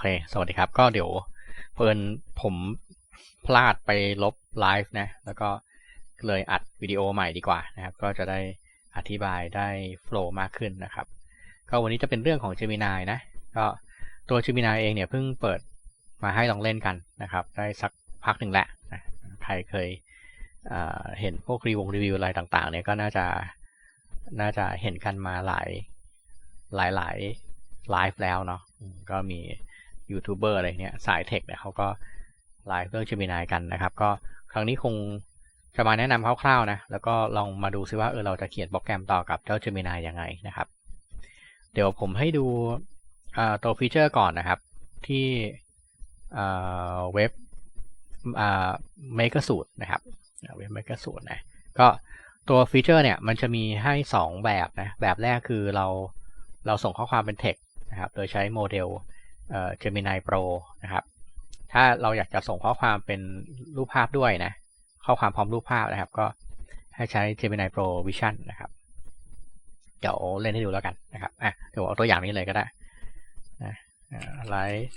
เค สวัสดีครับ ก็เดี๋ยวเพิ่นผมพลาดไปลบไลฟ์นะ แล้วก็เลยอัดวิดีโอใหม่ดีกว่านะครับ ก็จะได้อธิบายได้โฟล์มากขึ้นนะครับ ก็วันนี้จะเป็นเรื่องของ Gemini นะ ก็ตัว Gemini เองเนี่ยเพิ่งเปิดมาให้ลองเล่นกันนะครับ ได้สักพักหนึ่งแหละนะใครเคยเเห็นพวกรีวงรีวิวอะไรต่างๆเนี่ยก็น่าจะน่าจะเห็นกันมาหลายหลายหลายไลฟ์แล้วเนาะก็มี ยูทูบเบอร์อะไรเนี่ยสายเทคเนี่ยเขาก็ไลฟ์เรื่อง Gemini กันนะครับ ก็ครั้งนี้คงจะมาแนะนำคร่าวๆนะ แล้วก็ลองมาดูซิว่าเออเราจะเขียนโปรแกรมต่อกับเจ้า Gemini ยังไงนะครับ เดี๋ยวผมให้ดูตัวฟีเจอร์ก่อนนะครับ ที่เว็บเมก e r สูตรนะครับเว็บเมก e r สูตรนะก็ตัวฟีเจอร์เนี่ยมันจะมีให้ 2 แบบนะ แบบแรกคือเราเราส่งข้อความเป็น text นะครับ โดยใช้โมเดล Gemini Pro นะครับ ถ้าเราอยากจะส่งข้อความเป็นรูปภาพด้วยนะ ข้อความพร้อมรูปภาพนะครับ ก็ให้ใช้ Gemini Pro Vision นะครับ เดี๋ยวเล่นให้ดูแล้วกันนะครับ อะ เดี๋ยวเอาตัวอย่างนี้เลยก็ได้นะไลฟ์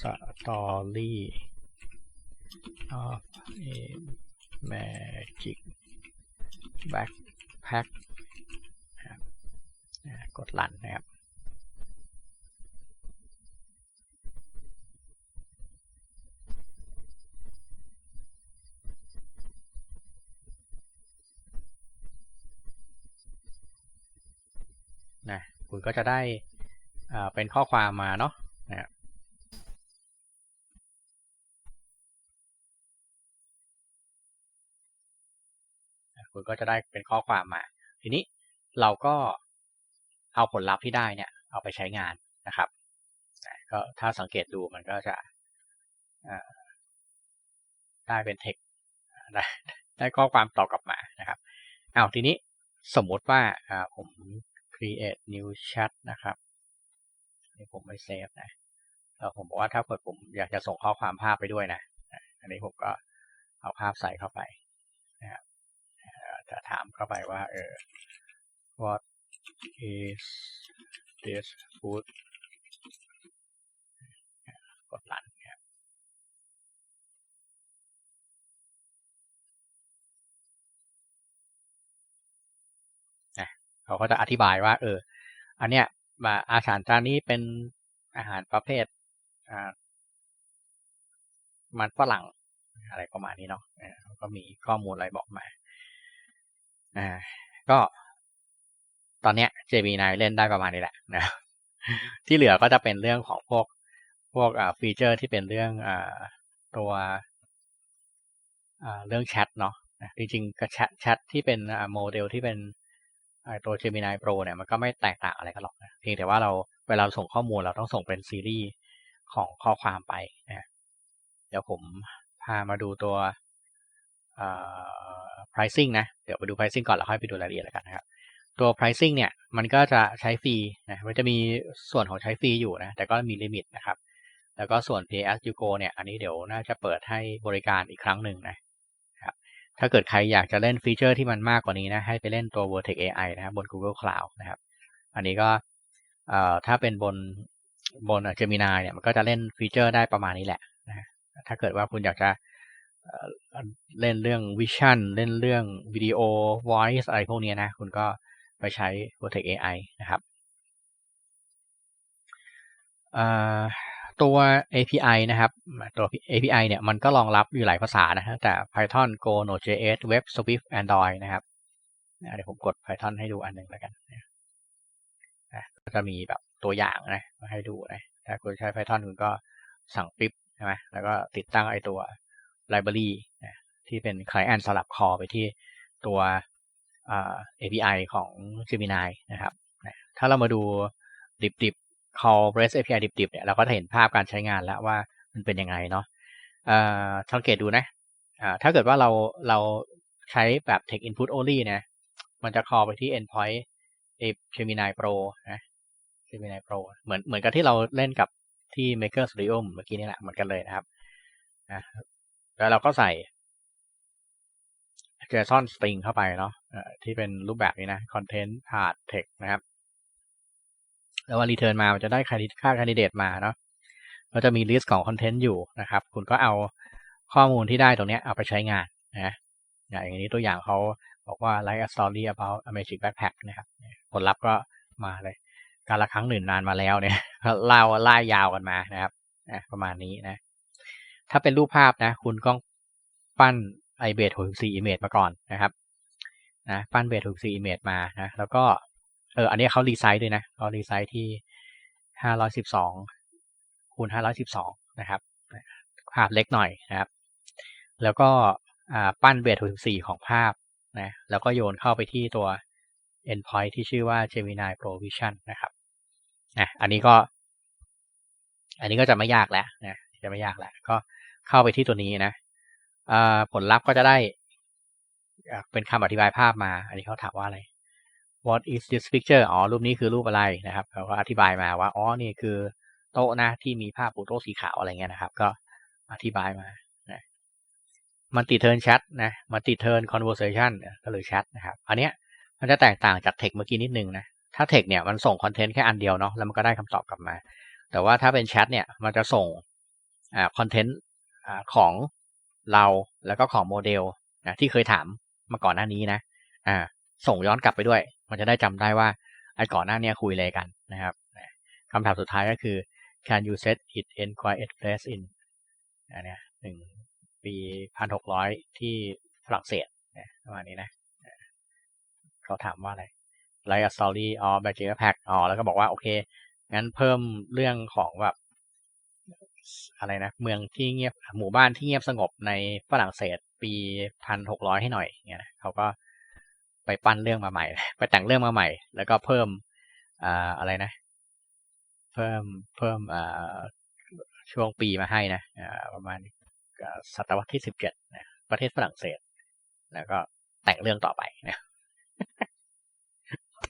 สตอรี่ of a magic backpack กดลันนะครับ นะคุณก็จะได้เป็นข้อความมาเนาะนะคุณก็จะได้เป็นข้อความมา ทีนี้เราก็เอาผลลัพธ์ที่ได้เนี่ย เอาไปใช้งานนะครับก็ถ้าสังเกตดูมันก็จะได้เป็นเทคได้ได้ข้อความตอบกลับมานะครับเอาทีนี้สมมติว่าผม create new chat นะครับนี่ผมไม่เซฟนะแล้วผมบอกว่าถ้าเกิดผมอยากจะส่งข้อความภาพไปด้วยนะ อันนี้ผมก็เอาภาพใส่เข้าไปนะครับจะถามเข้าไปว่าเออ what is this food กดรันครับ เขาก็จะอธิบายว่า เออ อันเนี้ยมาอาหารจานนี้เป็นอาหารประเภทอ่ามันฝรั่งอะไรประมาณนี้เนาะก็มีข้อมูลอะไรบอกมา อ่า ก็ตอนเนี้ย JB9 เล่นได้ประมาณนี้แหละนะที่เหลือก็จะเป็นเรื่องของพวกพวกอ่าฟีเจอร์ที่เป็นเรื่องอ่าตัวอ่าเรื่องแชทเนาะจริงๆกับแชทแชทที่เป็นโมเดลที่เป็น ตัว Gemini Pro เนี่ยมันก็ไม่แตกต่างอะไรกันหรอกนะเพียงแต่ว่าเราเวลาส่งข้อมูลเราต้องส่งเป็นซีรีส์ของข้อความไปนะเดี๋ยวผมพามาดูตัว pricing นะ เดี๋ยวไปดู pricing ก่อนแล้วค่อยไปดูรายละเอียดแล้วกันนะครับ ตัว pricing เนี่ย มันก็จะใช้ฟรีนะ มันจะมีส่วนของใช้ฟรีอยู่นะ แต่ก็มีลิมิตนะครับ แล้วก็ส่วน pay as you go เนี่ย อันนี้เดี๋ยวน่าจะเปิดให้บริการอีกครั้งหนึ่งนะ ถ้าเกิดใครอยากจะเล่นฟีเจอร์ที่มันมากกว่านี้นะ ให้ไปเล่นตัว Vertex AI นะครับ บน Google Cloud นะครับ อันนี้ก็ถ้าเป็นบนบน Gemini เนี่ย มันก็จะเล่นฟีเจอร์ได้ประมาณนี้แหละนะถ้าเกิดว่าคุณอยากจะเล่นเรื่องวิชั่นเล่นเรื่องวิดีโอ voice อะไรพวกนี้นะ คุณก็ไปใช้ Vertex AI นะครับ ตัว API นะครับ ตัว API เนี่ยมันก็รองรับอยู่หลายภาษานะฮะแต่ Python Go Node.js Web Swift Android นะครับเดี๋ยวผมกด Python ให้ดูอันหนึ่งแล้วกันนะก็จะมีแบบตัวอย่างนะมาให้ดูนะถ้าคุณใช้ Python คุณก็สั่งปิ๊บใช่ไหมแล้วก็ติดตั้งไอตัว library นะที่เป็น client สลับ call ไปที่ตัว API ของ Gemini นะครับ ถ้าเรามาดูดิบๆ call REST API ดิบๆเนี่ยเราก็จะเห็นภาพการใช้งานแล้วว่ามันเป็นยังไงเนาะสังเกตดูนะถ้าเกิดว่าเราเราใช้แบบ text input only นะ มันจะ call ไปที่ endpoint Gemini Pro นะ Gemini Pro เหมือนเหมือนกับที่เราเล่นกับที่ Maker Studio เมื่อกี้นี่แหละเหมือนกันเลยนะครับแล้วเราก็ใส่ JSON string เข้าไปเนาะที่เป็นรูปแบบนี้นะ content part text นะครับ แล้วว่ารีเทิร์นมามันจะได้ค่าค่า candidate มาเนาะก็จะมีลิสต์ของคอนเทนต์อยู่นะครับ คุณก็เอาข้อมูลที่ได้ตรงนี้เอาไปใช้งานนะอย่างนี้ตัวอย่างเขาบอกว่า like a story about a magic backpack นะครับผลลัพธ์ก็มาเลย การละครั้งหนึ่งนานมาแล้วเนี่ยเล่าไล่ยาวกันมานะครับนะประมาณนี้นะ ถ้าเป็นรูปภาพนะ คุณก็ปั้นไอเบส64 image มาก่อนนะครับนะปั้นเบส64 image มานะแล้วก็ เอออันนี้เขารีไซส์ด้วยนะเขารีไซส์ที่512คูณ512นะครับ ภาพเล็กหน่อยนะครับ แล้วก็ปั้นเบส64ของภาพนะแล้วก็โยนเข้าไปที่ตัว endpoint ที่ชื่อว่า Gemini Pro Vision นะครับนะอันนี้ก็ อันนี้ก็จะไม่ยากแล้วนะจะไม่ยากแล้ว ก็เข้าไปที่ตัวนี้นะผลลัพธ์ก็จะได้เป็นคำอธิบายภาพมา อันนี้เขาถามว่าอะไร what is this picture อ๋อ รูปนี้คือรูปอะไรนะครับเขาก็อธิบายมาว่า อ๋อ นี่คือโต๊ะนะที่มีภาปูโต๊ะสีขาวอะไรเงี้ยนะครับ ก็อธิบายมานะมันติเทิร์นแชทนะมันติเทิร์นคอนเวอร์เซชันก็เลยแชทนะครับ อันเนี้ยมันจะแตกต่างจากเทคเมื่อกี้นิดนึงนะ ถ้าเทคเนี่ยมันส่งคอนเทนต์แค่อันเดียวเนาะ แล้วมันก็ได้คำตอบกลับมา แต่ว่าถ้าเป็นแชทเนี่ยมันจะส่งอ่าคอนเทนต์อ่าของเราแล้วก็ของโมเดลนะที่เคยถามมาก่อนหน้านี้นะ อ่า ส่งย้อนกลับไปด้วย มันจะได้จำได้ว่าไอ้ก่อนหน้านี้คุยอะไรกันนะครับคำถามสุดท้ายก็คือ can you set it in quiet place in อันนี้หนึ่งปีพันหกร้อยที่ฝรั่งเศสประมาณนี้นะ เขาถามว่าอะไร like a story or b a g e pack อ๋อแล้วก็บอกว่า โอเค งั้นเพิ่มเรื่องของแบบอะไรนะ เมืองที่เงียบหมู่บ้านที่เงียบสงบในฝรั่งเศสปีพันหกร้อยให้หน่อยเงี้ยเขาก็ ไปปั้นเรื่องมาใหม่ ไปแต่งเรื่องมาใหม่ แล้วก็เพิ่มอ่าอะไรนะ เพิ่มเพิ่มอ่าช่วงปีมาให้นะประมาณศตวรรษที่สิบเจ็ดประเทศฝรั่งเศส แล้วก็แต่งเรื่องต่อไปนะ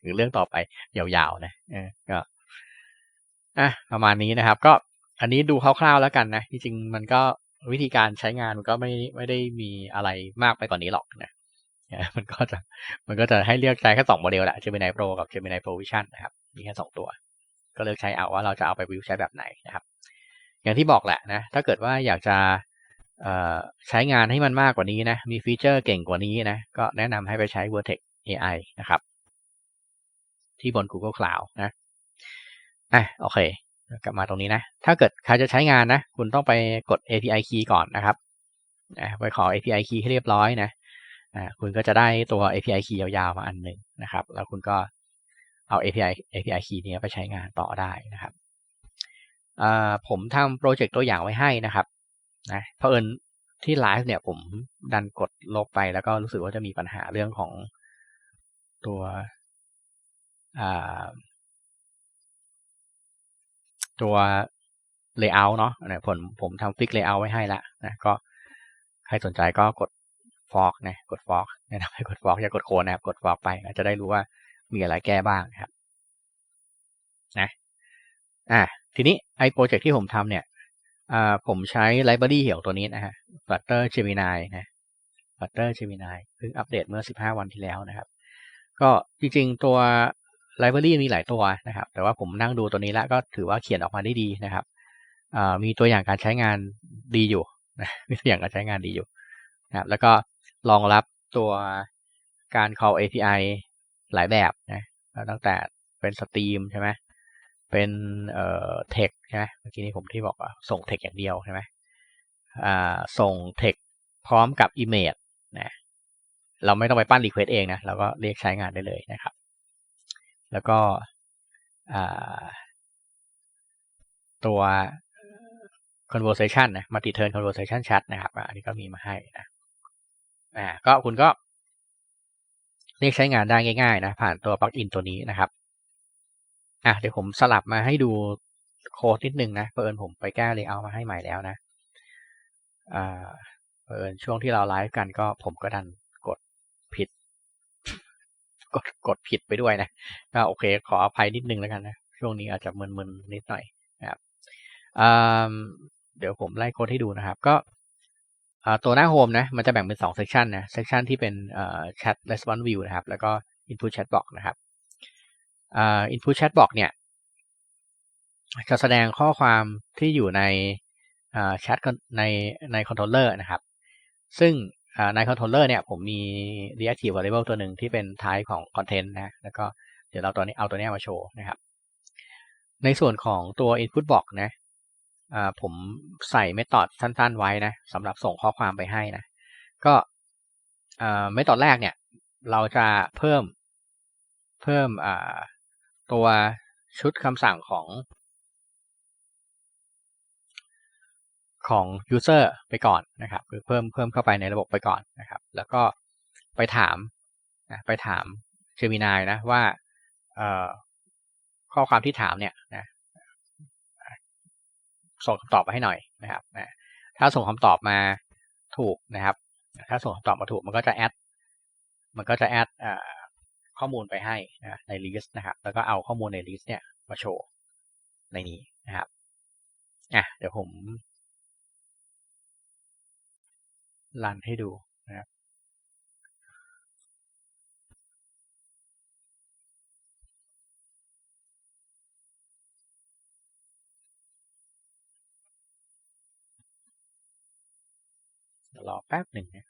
หรือเรื่องต่อไปยาวๆนะก็อะประมาณนี้นะครับ ก็อันนี้ดูคร่าวๆแล้วกันนะจริงๆมันก็วิธีการใช้งานมันก็ไม่ไม่ได้มีอะไรมากไปกว่านนี้หรอกนะ มันก็จะมันก็จะให้เลือกใช้แค่สองโมเดลแหละ Gemini Pro กับ Gemini Pro Vision นะครับ มีแค่สองตัว ก็เลือกใช้เอาว่าเราจะเอาไปวิวใช้แบบไหนนะครับ อย่างที่บอกแหละนะ ถ้าเกิดว่าอยากจะใช้งานให้มันมากกว่านี้นะ มีฟีเจอร์เก่งกว่านี้นะ ก็แนะนำให้ไปใช้ Vertex AI นะครับ ที่บน Google Cloud นะ อะโอเค กลับมาตรงนี้นะ ถ้าเกิดใครจะใช้งานนะ คุณต้องไปกด API key ก่อนนะครับไปขอ API key ให้เรียบร้อยนะ อ่าคุณก็จะได้ตัว API key ยาวๆมาอันหนึ่งนะครับ แล้วคุณก็เอา API API key นี้ไปใช้งานต่อได้นะครับผมทำโปรเจกต์ตัวอย่างไว้ให้นะครับนะเพราะเอิญที่ไลฟ์เนี่ยผมดันกดลบไปแล้วก็รู้สึกว่าจะมีปัญหาเรื่องของตัวตัว layout เนาะนะผมผมทำฟิก layout ไว้ให้แล้วนะก็ใครสนใจก็กด ฟอกนะกดฟอกแนะนำให้กดฟอกอย่ากดโคนนะครับกดฟอกไปจะได้รู้ว่ามีอะไรแก้บ้างนะครับนะอ่าทีนี้ไอ้โปรเจกต์ที่ผมทำเนี่ยอ่าผมใช้ไลบรารีเหี่ยวตัวนี้นะฮะ Flutter Gemini นะ Flutter Gemini เพิ่งอัปเดตเมื่อ 15 วันที่แล้วนะครับ ก็จริงๆตัวไลบรารีมีหลายตัวนะครับ แต่ว่าผมนั่งดูตัวนี้แล้วก็ถือว่าเขียนออกมาได้ดีนะครับมีตัวอย่างการใช้งานดีอยู่นะมีตัวอย่างการใช้งานดีอยู่นะครับแล้วก็ รองรับตัวการ call API หลายแบบนะตั้งแต่เป็นสตรีมใช่ไหมเป็นเอ่อเทคใช่ไหมเมื่อกี้นี้ผมที่บอกว่าส่งเทคอย่างเดียวใช่ไหมอ่าส่งเทคพร้อมกับ Image นะเราไม่ต้องไปปั้น Request เองนะเราก็เรียกใช้งานได้เลยนะครับ แล้วก็ตัว conversation นะ multi turn conversation chat นะครับ อันนี้ก็มีมาให้นะ อ่าก็คุณก็เรียกใช้งานได้ง่ายๆนะผ่านตัวปลั๊กอินตัวนี้นะครับอะเดี๋ยวผมสลับมาให้ดูโค้ดนิดนึงนะเปิดผมไปแก้เลยเอามาให้ใหม่แล้วนะอ่าเปิดช่วงที่เราไลฟ์กันก็ผมก็ดันกดผิด กดกดผิดไปด้วยนะก็โอเคขออภัยนิดนึงแล้วกันนะช่วงนี้อาจจะมึนๆนิดหน่อยนะครับเดี๋ยวผมไล่โค้ดให้ดูนะครับ ก็ ตัวหน้าโฮมนะมันจะแบ่งเป็น2 section นะ section ที่เป็น chat response view นะครับ แล้วก็ input chat box นะครับ input chat box เนี่ย จะแสดงข้อความที่อยู่ในแชทในในคอนโทรลเลอร์นะครับ ซึ่งในคอนโทรลเลอร์เนี่ยผมมี reactive variable ตัวหนึ่งที่เป็น type ของ content นะแล้วก็เดี๋ยวเราตัวนี้เอาตัวนี้มาโชว์นะครับ ในส่วนของตัว input box นะ ผมใส่เมธอดสั้น ๆ ไว้นะสำหรับส่งข้อความไปให้นะ ก็เมธอดแรกเนี่ย เราจะเพิ่มเพิ่มตัวชุดคำสั่งของของ user ไปก่อนนะครับคือเพิ่มเพิ่มเข้าไปในระบบไปก่อนนะครับ แล้วก็ไปถามนะไปถาม Gemini นะว่าข้อความที่ถามเนี่ยนะ ส่งคำตอบมาให้หน่อยนะครับนะถ้าส่งคำตอบมาถูกนะครับ ถ้าส่งคำตอบมาถูกมันก็จะแอดมันก็จะแอดข้อมูลไปให้นะในลิสต์นะครับ แล้วก็เอาข้อมูลในลิสต์เนี่ยมาโชว์ในนี้นะครับอะเดี๋ยวผมรันให้ดูนะค รอแป๊บหนึ่งนะ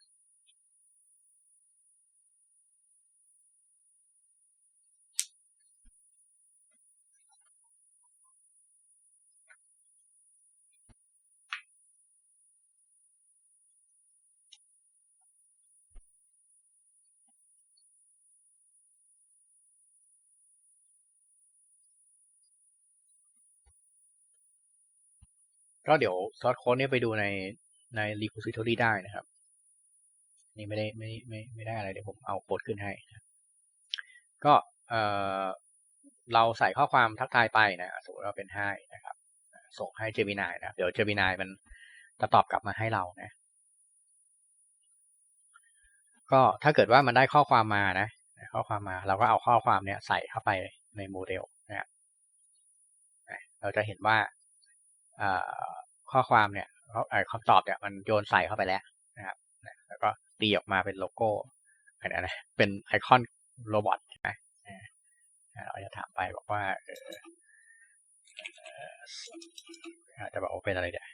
ก็เดี๋ยวซอสโค้ดนี้ไปดูใน ใน repository ได้นะครับ นี่ไม่ได้ไม่ไม่ไม่ได้อะไรเดี๋ยวผมเอาโค้ดขึ้นให้ก็เออเราใส่ข้อความทักทายไปนะสมมติว่าเป็นให้นะครับส่งให้ Gemini นะเดี๋ยว Gemini มันจะตอบกลับมาให้เรานะ ก็ถ้าเกิดว่ามันได้ข้อความมานะ ข้อความมาเราก็เอาข้อความเนี้ยใส่เข้าไปในโมเดลนะครับเราจะเห็นว่าข้อความเนี่ย ขาคำตอบเนี่ยมันโยนใส่เข้าไปแล้วนะครับแล้วก็ตีออกมาเป็นโลโก้อะไรนเป็นไอคอนโรบอทใช่ไหมเราจะถามไปบอกว่าจะบอกเป็นอะไรเดี๋ย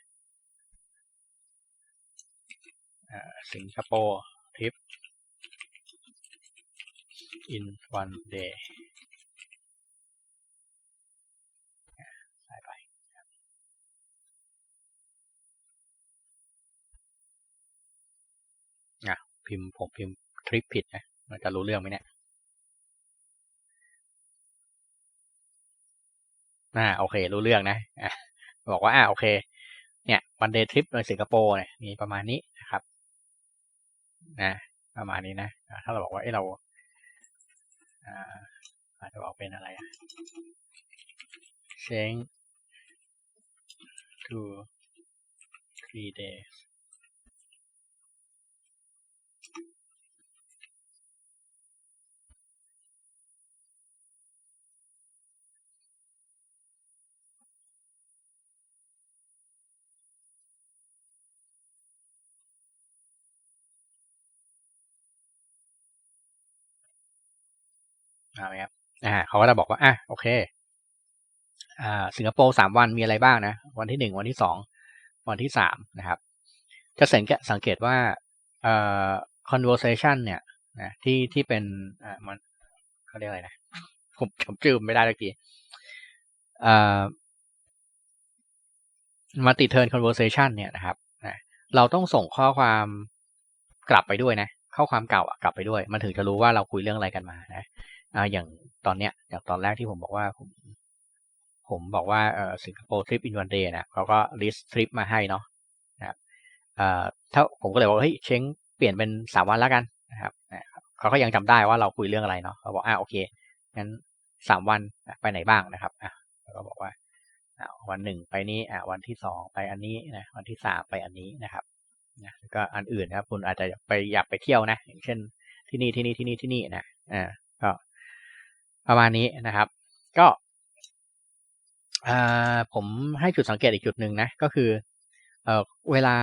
สิงคโปร์ทริป in one day พิมพ์ผมพิมพ์ทริปผิดนะมันจะรู้เรื่องไหมเนี่ยอ่าโอเค รู้เรื่องนะอะบอกว่าอ่าโอเค เนี่ยวันเดย์ทริปในสิงคโปร์เนี่ยมีประมาณนี้นะครับนะประมาณนี้นะถ้าเราบอกว่าเอ้เราอาจจะบอกเป็นอะไรอะ change to three days เอาไหมครับอ่าเขาก็จะบอกว่าอะโอเค อ่า สิงคโปร์สามวันมีอะไรบ้างนะ วันที่หนึ่งวันที่สองวันที่สามนะครับ จะสังเกตสังเกตว่าเอ่อ conversation เนี่ยนะที่ที่เป็นอ่ามันเขาเรียกอะไรนะผมผมจืมไม่ได้ตะกี้อ่ามาติเทิร์น conversation เนี่ยนะครับนะเราต้องส่งข้อความกลับไปด้วยนะ ข้อความเก่ากลับไปด้วย มันถึงจะรู้ว่าเราคุยเรื่องอะไรกันมานะ อ่าอย่างตอนเนี้ยอย่างตอนแรกที่ผมบอกว่าผม ผมบอกว่าเออสิงคโปร์ทริปอินวันเดย์นะเขาก็ลิสต์ทริปมาให้เนาะนะครับเอ่อถ้าผมก็เลยบอกเฮ้ยเช้งเปลี่ยนเป็นสามวันแล้วกันนะครับเขาก็ยังจำได้ว่าเราคุยเรื่องอะไรเนาะเขาบอกอ่าโอเคงั้นสามวันไปไหนบ้างนะครับอะเขาก็บอกว่าวันหนึ่งไปนี้อ่าวันที่สองไปอันนี้นะวันที่สามไปอันนี้นะครับนะก็อันอื่นนะครับ คุณอาจจะไปอยากไปเที่ยวนะอย่างเช่นที่นี่ที่นี่ที่นี่ที่นี่นะอ่าก็ ประมาณนี้นะครับ ก็ผมให้จุดสังเกตอีกจุดหนึ่งนะ ก็คือเอเวลา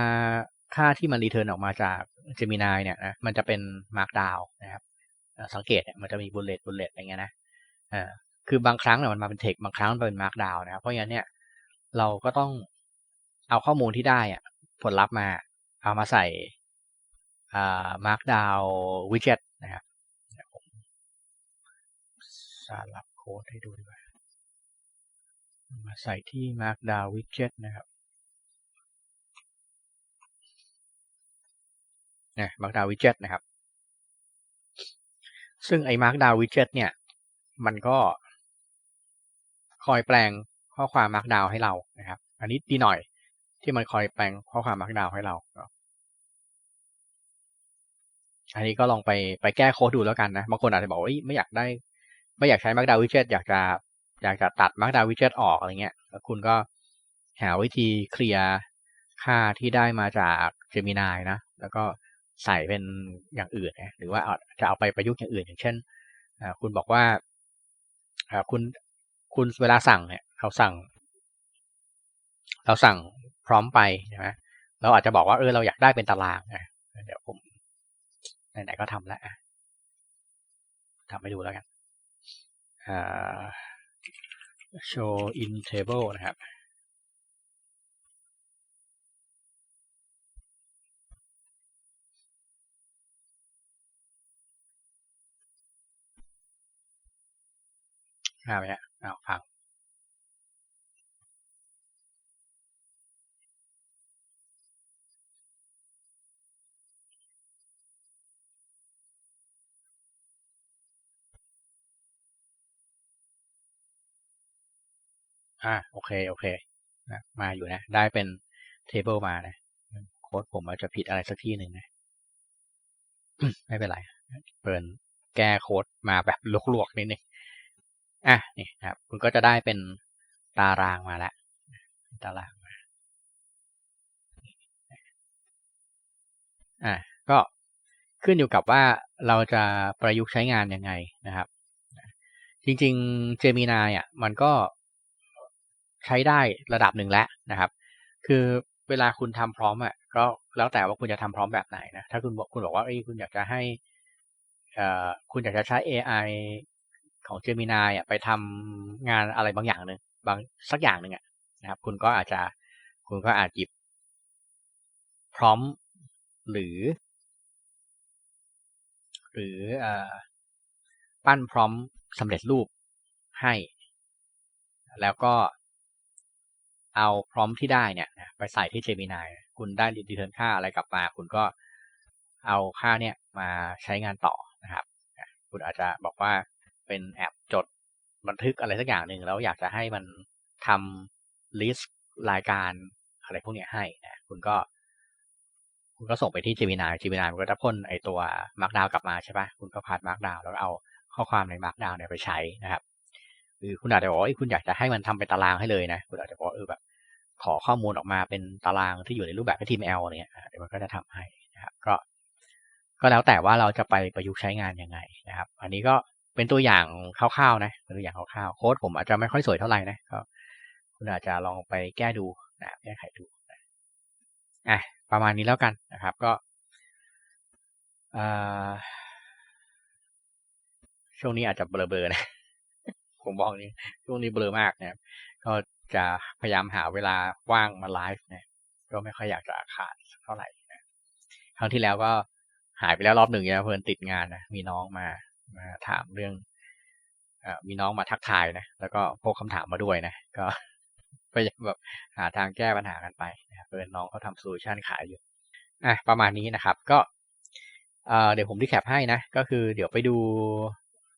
ค่าที่มันรีเทิร์นออกมาจาก Gemini เนี่ยนะมันจะเป็น Markdown นะครับสังเกตเนี่ยมันจะมีบุลเลตบุลเลตอะไรเงี้ยนะคือบางครั้งเนี่ยมันมาเป็นเทคบางครั้งมันเป็น Markdown นะครับเพราะงั้นเนี่ยเราก็ต้องเอาข้อมูลที่ได้อะผลลัพธ์มา เอามาใส่อ่า Markdown widget นะครับ สารับโค้ดให้ดูดีกว่ามาใส่ที่ Markdown widget นะครับนะ Markdown widget นะครับ ซึ่งไอ้ Markdown widget เนี่ย มันก็คอยแปลงข้อความ Markdown ให้เรานะครับ อันนี้ดีหน่อยที่มันคอยแปลงข้อความ Markdown ให้เรา อันนี้ก็ลองไปไปแก้โค้ดดูแล้วกันนะ บางคนอาจจะบอกว่าไม่อยากได้ ไม่อยากใช้ Markdown widget อยากจะอยากจะตัด Markdown widget ออกอะไรเงี้ยแล้วคุณก็หาวิธีเคลียร์ค่าที่ได้มาจาก Gemini นะ แล้วก็ใส่เป็นอย่างอื่นนะหรือว่าจะเอาไปประยุกต์อย่างอื่น อย่างเช่นคุณบอกว่าคุณคุณเวลาสั่งเนี่ยเราสั่ง เราสั่งพร้อมไปใช่ไหมเราอาจจะบอกว่าเออเราอยากได้เป็นตารางนะเดี๋ยวผมไหนๆก็ทำแล้วทำให้ดูแล้วกัน show in table นะครับห้าไปฮะเอาฟัง อ่าโอเคโอเคนะมาอยู่นะ ได้เป็นเทเบิลมานะโค้ดผมอาจจะผิดอะไรสักที่หนึ่งนะไม่เป็นไรเปิดแก้โค้ดมาแบบลวกๆนิดนึงอะนี่ครับ คุณก็จะได้เป็นตารางมาแล้วตารางมาอะก็ขึ้นอยู่กับว่าเราจะประยุกต์ใช้งานยังไงนะครับ จริงๆ Gemini อะ มันก็ ใช้ได้ระดับหนึ่งแล้วนะครับ คือเวลาคุณทำพร้อมอะก็แล้วแต่ว่าคุณจะทำพร้อมแบบไหนนะถ้าคุณบอกคุณบอกว่าเอ้ยคุณอยากจะให้คุณอยากจะใช้ AI ของ Gemini อะไปทำงานอะไรบางอย่างหนึ่งบางสักอย่างหนึ่งอะนะครับ คุณก็อาจจะคุณก็อาจหยิบพร้อมหรือ หรือปั้นพร้อมสำเร็จรูปให้ แล้วก็ เอาพร้อมที่ได้เนี่ยไปใส่ที่ Gemini คุณได้รีเทิร์นค่าอะไรกลับมา คุณก็เอาค่าเนี่ยมาใช้งานต่อนะครับ คุณอาจจะบอกว่าเป็นแอปจดบันทึกอะไรสักอย่างหนึ่งแล้วอยากจะให้มันทำลิสต์รายการอะไรพวกนี้ให้นะคุณก็ คุณก็ส่งไปที่ Gemini Gemini มันก็จะพ่นไอตัว Markdown กลับมาใช่ปะคุณก็พาด Markdown แล้วเอาข้อความใน Markdown เนี่ยไปใช้นะครับ หรือคุณอาจจะบอกว่าคุณอยากจะให้มันทำเป็นตารางให้เลยนะ คุณอาจจะบอกเออแบบ ขอข้อมูลออกมาเป็นตารางที่อยู่ในรูปแบบ HTML เนี่ยเดี๋ยวมันก็จะทำให้นะครับ ก็ ก็แล้วแต่ว่าเราจะไปประยุกต์ใช้งานยังไงนะครับ อันนี้ก็เป็นตัวอย่างคร่าวๆนะเป็นตัวอย่างคร่าวๆโค้ดผมอาจจะไม่ค่อยสวยเท่าไหร่นะก็คุณอาจจะลองไปแก้ดูนะแก้ไขดูอะประมาณนี้แล้วกันนะครับ ก็ช่วงนี้อาจจะเบลอๆนะ ผมบอกนี่ช่วงนี้เบลอมากนะครับก็จะพยายามหาเวลาว่างมาไลฟ์เนี่ย ก็ไม่ค่อยอยากจะขาดเท่าไหร่นะครั้งที่แล้วก็หายไปแล้วรอบหนึ่งนะเพื่อนติดงานนะมีน้องมามาถามเรื่องอมีน้องมาทักทายนะแล้วก็พกคำถามมาด้วยนะก็พยายามแบบหาทางแก้ปัญหากันไปนะเพื่อนน้องเขาทำโซลูชันขายอยู่อะประมาณนี้นะครับ ก็เดี๋ยวผมที่แคปให้นะ ก็คือเดี๋ยวไปดู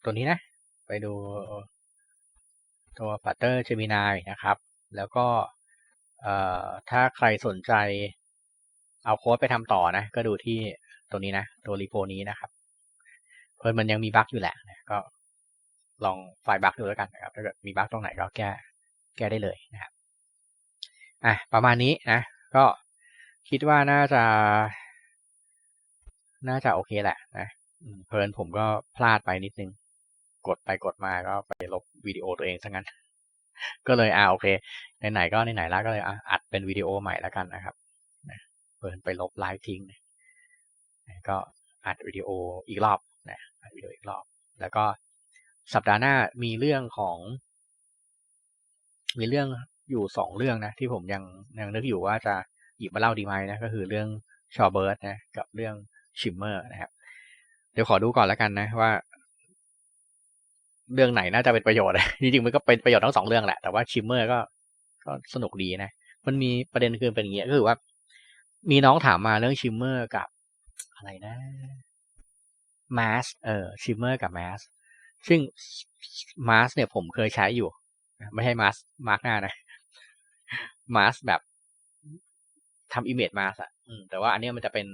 ตัวนี้นะ ไปดู ตัว Flutter Gemini นะครับ แล้วก็ถ้าใครสนใจเอาโค้ดไปทำต่อนะ ก็ดูที่ตัวนี้นะ ตัวรีโพนี้นะครับเพิ่นมันยังมีบั๊กอยู่แหละก็ลองไฟล์บั๊กดูแล้วกันนะครับถ้าเกิดมีบั๊กตรงไหนก็แก้แก้ได้เลยนะครับอะประมาณนี้นะ ก็คิดว่าน่าจะ น่าจะโอเคแหละนะเพลินผมก็พลาดไปนิดนึง กดไปกดมาก็ไปลบวิดีโอตัวเองซะงั้น ก็เลยอ่าโอเคไหนๆก็ไหนๆแล้วก็เลยอัดเป็นวิดีโอใหม่แล้วกันนะครับเปิดไปลบไลฟ์ทิ้งก็อัดวิดีโออีกรอบนะอัดวิดีโออีกรอบ แล้วก็สัปดาห์หน้ามีเรื่องของ มีเรื่องอยู่สองเรื่องนะที่ผมยังยังนึกอยู่ว่าจะหยิบมาเล่าดีไหมนะก็คือเรื่องชอเบิร์ดนะกับเรื่องชิมเมอร์นะครับ เดี๋ยวขอดูก่อนแล้วกันนะว่า เรื่องไหนน่าจะเป็นประโยชน์จริงๆมันก็เป็นประโยชน์ทั้งสองเรื่องแหละ แต่ว่าชิมเมอร์ก็ก็สนุกดีนะ มันมีประเด็นคือเป็นอย่างเงี้ยก็คือว่า มีน้องถามมาเรื่องชิมเมอร์กับอะไรนะมาสเออชิมเมอร์กับมาสซึ่งมาสเนี่ยผมเคยใช้อยู่ ไม่ใช่มาสมาร์กหน้านะมาสแบบทำอิมเมจมาสอะแต่ว่าอันนี้มันจะเป็น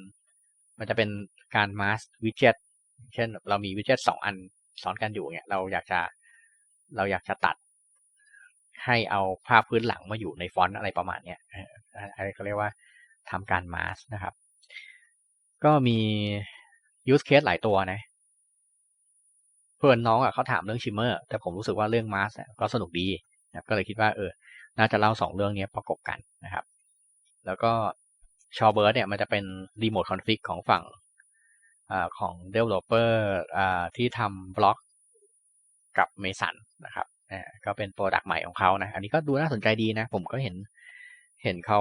มันจะเป็นการมาสวิดเจ็ตเช่น เรามีวิดเจ็ตสองอัน ซ้อนกันอยู่เนี่ยเราอยากจะเราอยากจะตัด ให้เอาภาพพื้นหลังมาอยู่ในฟอนต์อะไรประมาณเนี้ยอะไรเขาเรียกว่าทำการมาสนะครับ ก็มียูสเคสหลายตัวนะเพื่อนน้องอะเขาถามเรื่องชิมเมอร์แต่ผมรู้สึกว่าเรื่องมาสก็สนุกดีนะก็เลยคิดว่าเออ น่าจะเล่าสองเรื่องนี้ประกบกันนะครับ แล้วก็ชอเบิร์ดเนี่ยมันจะเป็นรีโมทคอนฟิกของฝั่ง ของ Developer ที่ทำบล็อกกับเมสันนะครับก็เป็นโปรดักต์ใหม่ของเขานะ อันนี้ก็ดูน่าสนใจดีนะ ผมก็เห็นเห็นเขา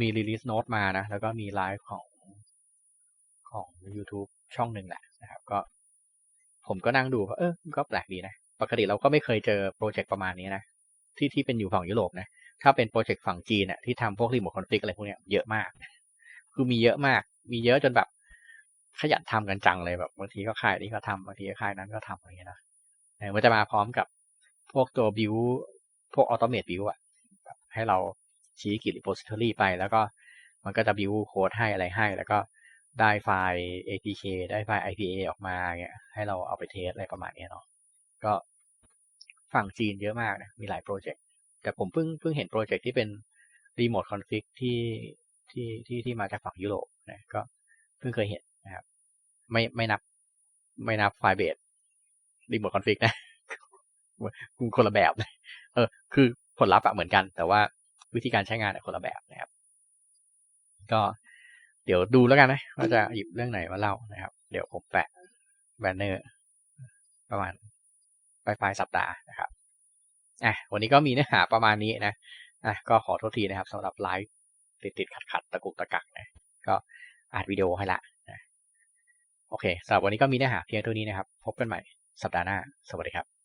มีรีลิสโน้ตมานะ แล้วก็มีไลฟ์ของของ YouTube ช่องหนึ่งแหละนะครับ ก็ ผมก็นั่งดูเออก็แปลกดีนะ ปกติเราก็ไม่เคยเจอโปรเจกต์ประมาณนี้นะ ที่ที่เป็นอยู่ฝั่งยุโรปนะ ถ้าเป็นโปรเจกต์ฝั่งจีนเนี่ยที่ทำพวกรีโมทคอนฟิกอะไรพวกนี้เยอะมาก คือมีเยอะมาก มีเยอะจนแบบ ขยันทำกันจังเลยแบบบางทีก็ค่ายนี้ก็ทำบางทีก็ค่ายนั้นก็ทำอะไรเงี้ยนะมันจะมาพร้อมกับพวกตัวบิวพวกออโตเมตบิวอะให้เราชี้กิจ repository ไป แล้วก็มันก็จะบิวโค้ดให้อะไรให้ แล้วก็ได้ไฟล์ APK ได้ไฟล์ IPA ออกมาเงี้ยให้เราเอาไปเทสอะไรประมาณนี้เนาะก็ฝั่งจีนเยอะมากนะมีหลายโปรเจกต์แต่ผมเพิ่งเพิ่งเห็นโปรเจกต์ที่เป็นรีโมทคอนฟิกที่ที่ที่ที่มาจากฝั่งยุโรปนะก็เพิ่งเคยเห็น นะครับ ไม่ไม่นับ ไม่นับไฟเบสรีโมทคอนฟิกนะคุณคนละแบบเลยเออ คือผลลัพธ์อะเหมือนกัน แต่ว่าวิธีการใช้งานคนละแบบนะครับ ก็เดี๋ยวดูแล้วกันนะว่าจะหยิบเรื่องไหนมาเล่านะครับ เดี๋ยวผมแปะแบนเนอร์ ประมาณปลายปลายสัปดาห์นะครับอะวันนี้ก็มีเนื้อหาประมาณนี้นะอะก็ขอโทษทีนะครับสำหรับไลฟ์ติดติดขัดขัดตะกุกตะกักนะก็อัดวิดีโอให้ละ โอเคสำหรับวันนี้ก็มีเนื้อหาเพียงเท่านี้นะครับ พบกันใหม่สัปดาห์หน้า สวัสดีครับ